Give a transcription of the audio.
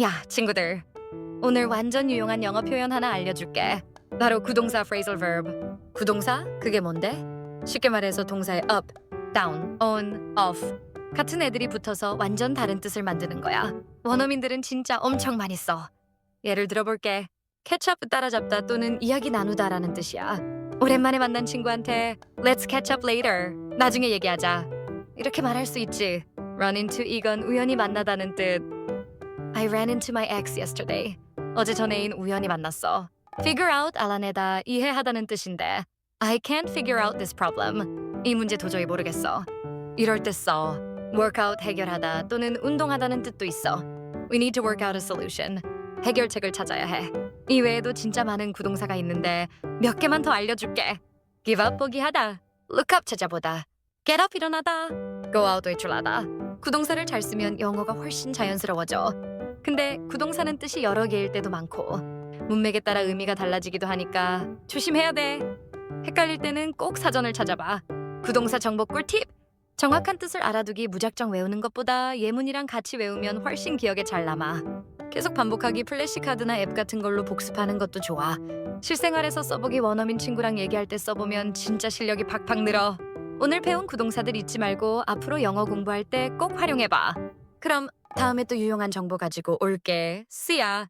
야, 친구들. 오늘 완전 유용한 영어 표현 하나 알려줄게. 바로 구동사 phrasal verb. 구동사? 그게 뭔데? 쉽게 말해서 동사의 up, down, on, off 같은 애들이 붙어서 완전 다른 뜻을 만드는 거야. 원어민들은 진짜 엄청 많이 써. 예를 들어볼게. 캐첩 따라잡다 또는 이야기 나누다라는 뜻이야. 오랜만에 만난 친구한테 Let's catch up later. 나중에 얘기하자. 이렇게 말할 수 있지. Run into 이건 우연히 만나다는 뜻. I ran into my ex yesterday. 어제 전 애인 우연히 만났어. Figure out 알아내다 이해하다는 뜻인데 I can't figure out this problem. 이 문제 도저히 모르겠어. 이럴 때 써. workout 해결하다 또는 운동하다는 뜻도 있어. We need to work out a solution. 해결책을 찾아야 해. 이 외에도 진짜 많은 구동사가 있는데 몇 개만 더 알려줄게. Give up 포기하다. Look up 찾아보다. Get up 일어나다. Go out 외출하다. 구동사를 잘 쓰면 영어가 훨씬 자연스러워져. 근데 구동사는 뜻이 여러 개일 때도 많고 문맥에 따라 의미가 달라지기도 하니까 조심해야 돼. 헷갈릴 때는 꼭 사전을 찾아봐. 구동사 정보 꿀팁! 정확한 뜻을 알아두기 무작정 외우는 것보다 예문이랑 같이 외우면 훨씬 기억에 잘 남아. 계속 반복하기 플래시카드나 앱 같은 걸로 복습하는 것도 좋아. 실생활에서 써보기 원어민 친구랑 얘기할 때 써보면 진짜 실력이 팍팍 늘어. 오늘 배운 구동사들 잊지 말고 앞으로 영어 공부할 때 꼭 활용해봐. 그럼 다음에 또 유용한 정보 가지고 올게. Ya!